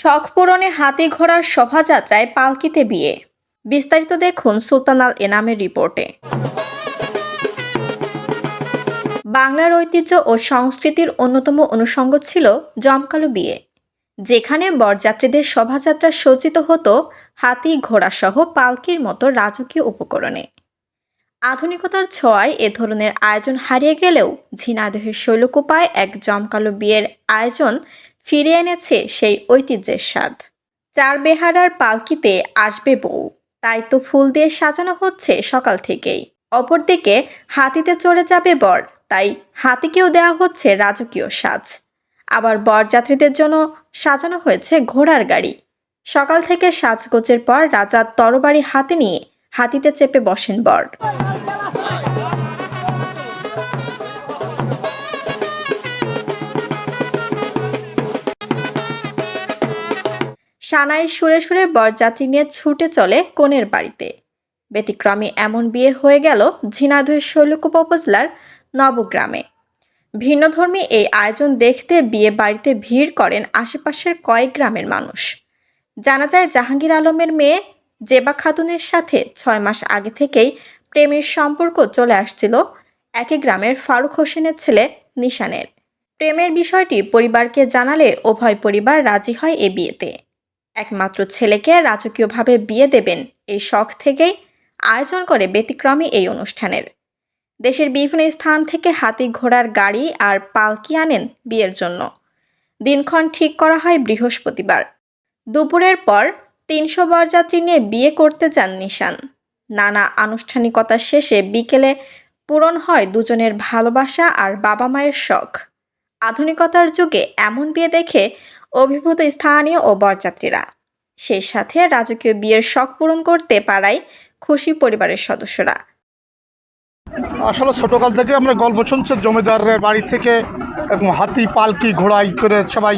শখ পূরণে হাতি ঘোড়ার শোভাযাত্রায় পালকিতে বিয়ে। বিস্তারিত দেখুন সুলতানাল এনামের রিপোর্টে। বাংলার ঐতিহ্য ও সংস্কৃতির অন্যতম অনুষঙ্গ ছিল জমকালো বিয়ে। যেখানে বরযাত্রীদের শোভাযাত্রা সজ্জিত হতো হাতি ঘোড়াসহ পালকির মতো রাজকীয় উপকরণে। আধুনিকতার ছোঁয়ায় এ ধরনের আয়োজন হারিয়ে গেলেও ঝিনাইদহের শৈলকুপায় এক জমকালো বিয়ের আয়োজন ফিরে এনেছে সেই ঐতিহ্যের স্বাদ। চার বেহারার পালকিতে আসবে বউ। তাই তো ফুল দিয়ে সাজানো হচ্ছে সকাল থেকেই। অপরদিকে হাতিতে চড়ে যাবে বর, তাই হাতিকেও দেওয়া হচ্ছে রাজকীয় সাজ। আবার বরযাত্রীদের জন্য সাজানো হয়েছে ঘোড়ার গাড়ি। সকাল থেকে সাজগোজের পর রাজার তরবারি হাতে নিয়ে হাতিতে চেপে বসেন বর। সানাই সুরে সুরে বরযাত্রী নিয়ে ছুটে চলে কনের বাড়িতে। ব্যতিক্রমী এমন বিয়ে হয়ে গেল ঝিনাইদহের শৈলকুপ উপজেলার নবগ্রামে। ভিন্নধর্মী এই আয়োজন দেখতে বিয়ে বাড়িতে ভিড় করেন আশেপাশের কয়েক গ্রামের মানুষ। জানা যায় জাহাঙ্গীর আলমের মেয়ে জেবা খাতুনের সাথে ছয় মাস আগে থেকেই প্রেমের সম্পর্ক চলে আসছিল একই গ্রামের ফারুক হোসেনের ছেলে নিশানের। প্রেমের বিষয়টি পরিবারকে জানালে উভয় পরিবার রাজি হয় এ বিয়েতে। একমাত্র ছেলেকে রাজকীয়ভাবে বিয়ে দেবেন এই শখ থেকেই আয়োজন করে ব্যতিক্রমী এই অনুষ্ঠানের। দেশের বিভিন্ন স্থান থেকে হাতি ঘোড়ার গাড়ি আর পালকি আনেন বিয়ের জন্য। দিনক্ষণ ঠিক করা হয় বৃহস্পতিবার। দুপুরের পর তিনশো বরযাত্রী নিয়ে বিয়ে করতে যান নিশান। নানা আনুষ্ঠানিকতা শেষে বিকেলে পূরণ হয় দুজনের ভালোবাসা আর বাবা মায়ের শখ। আধুনিকতার যুগে এমন বিয়ে দেখে অভিভূত স্থানীয় ও বরযাত্রীরা। সেই সাথে রাজকীয় বিয়ের শখ পূরণ করতে পারায় খুশি পরিবারের সদস্যরা। আসলে ছোটোকাল থেকে আমরা গল্প শুনছি, জমিদারের বাড়ি থেকে হাতি, পালকি ঘোড়াই করে সবাই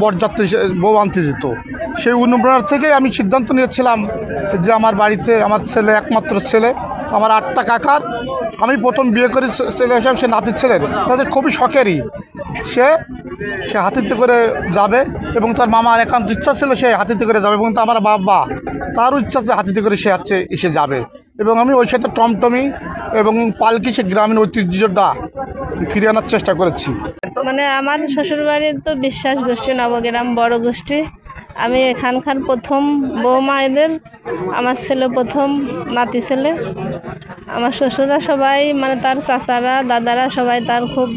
বরযাত্রী বউ আনতে যেত। সেই অনুপ্রেরণা থেকে আমি সিদ্ধান্ত নিয়েছিলাম যে আমার বাড়িতে আমার ছেলে একমাত্র ছেলে, আমার আটটা কাকার। আমি প্রথম বিয়ে করি ছেলে হিসাবে সে নাতির ছেলের। তাদের খুবই শখেরই। সে সে হাতিতে করে যাবে এবং তার মামার একান্ত ইচ্ছা ছিল সে হাতিতে করে যাবে এবং আমার বাবা তারও ইচ্ছা আছে হাতিতে করে সে হচ্ছে এসে যাবে। এবং আমি ওই সাথে টমটমি এবং পালকি সে গ্রামীণ ঐতিহ্যটা ফিরে আনার চেষ্টা করেছি। মানে আমার শ্বশুরবাড়ির তো বিশ্বাস গোষ্ঠী, নবগ্রাম বড় গোষ্ঠী। আমি এখানকার প্রথম বৌমা এদের, আমার ছেলে প্রথম, নাতি ছেলে। আমার শ্বশুরা সবাই মানে তার চাচারা, দাদারা সবাই তার খুব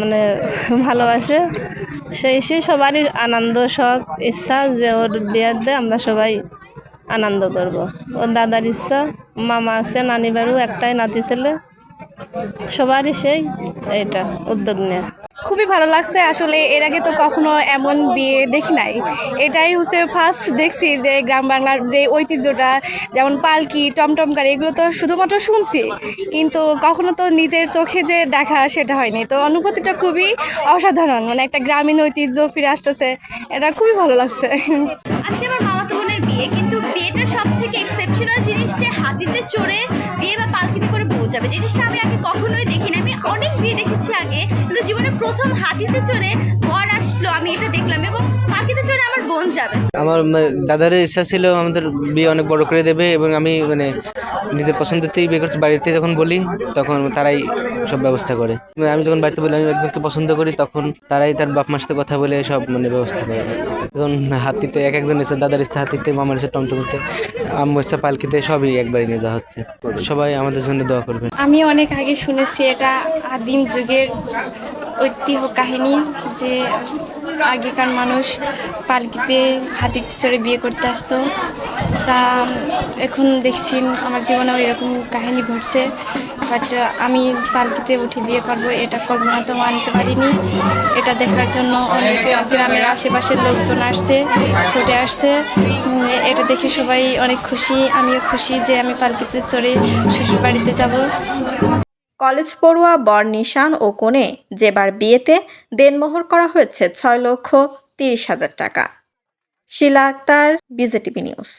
মানে ভালোবাসে। সেই সেই সবারই আনন্দ, শখ, ইচ্ছা যে ওর বিয়েতে আমরা সবাই আনন্দ করব। ওর দাদার ইচ্ছা, মামা আছে, নানি বাড়ু একটাই নাতি ছেলে। সবারই সেই এটা উদ্যোগ নেয়। খুবই ভালো লাগছে। আসলে এর আগে তো কখনো এমন বিয়ে দেখি নাই। এটাই হচ্ছে ফার্স্ট দেখছি যে গ্রাম বাংলার যে ঐতিহ্যটা, যেমন পালকি, টমটম গাড়ি, এগুলো তো শুধুমাত্র শুনছি। কিন্তু কখনো তো নিজের চোখে যে দেখা সেটা হয়নি। তো অনুভূতিটা খুবই অসাধারণ মানে একটা গ্রামীণ ঐতিহ্য ফিরে আসতেছে। এটা খুবই ভালো লাগছে। আজকে আমার মামাতো বোনের বিয়ে, কিন্তু বিয়েটার সব থেকে এক্সেপশনাল জিনিস যে হাতিতে চড়ে যাবে জিনিসটা আমি আগে কখনোই দেখিনি। আমি অনেক বিয়ে দেখেছি আগে, কিন্তু জীবনে প্রথম হাতিতে চড়ে বর আসলো, আমি এটা দেখলাম এবং যাবে। আমার দাদার ইচ্ছা ছিল আমাদের বিয়ে অনেক বড় করে দেবে এবং আমি মানে নিজের পছন্দতেই বিয়ে করছি। বাড়িতে যখন বলি তখন তারাই সব ব্যবস্থা করে। মানে আমি যখন বাড়িতে বলি আমি একজনকে পছন্দ করি তখন তারাই তার বাপ মার সাথে কথা বলে সব মানে ব্যবস্থা করে। এখন হাতিতে এক একজন এসে দাদার ইচ্ছা হাতিতে মামার ইচ্ছা টমটমতে আম্মু ইচ্ছা পালকিতে সবই একবারই নিয়ে যাওয়া হচ্ছে। সবাই আমাদের জন্য দোয়া করবেন। আমি অনেক আগে শুনেছি এটা আদিম যুগের ঐতিহ্য কাহিনী যে আগেকার মানুষ পালকিতে হাতির চড়ে বিয়ে করতে আসতো, তা এখন দেখছি আমার জীবনেও এরকম কাহিনী ঘটছে। বাট আমি পালকিতে উঠে বিয়ে করব, এটা কল্পনা তো মানতে পারিনি। এটা দেখার জন্য অনেক গ্রামের আশেপাশের লোকজন আসছে, ছুটে আসছে। এটা দেখে সবাই অনেক খুশি। আমিও খুশি যে আমি পালকিতে চড়ে শ্বশুর বাড়িতে যাব। কলেজ পড়ুয়া, বর নিশান ও কোণে যেবার বিয়েতে দেনমোহর করা হয়েছে ছয় লক্ষ তিরিশ হাজার টাকা। Shila Akter BJTV news.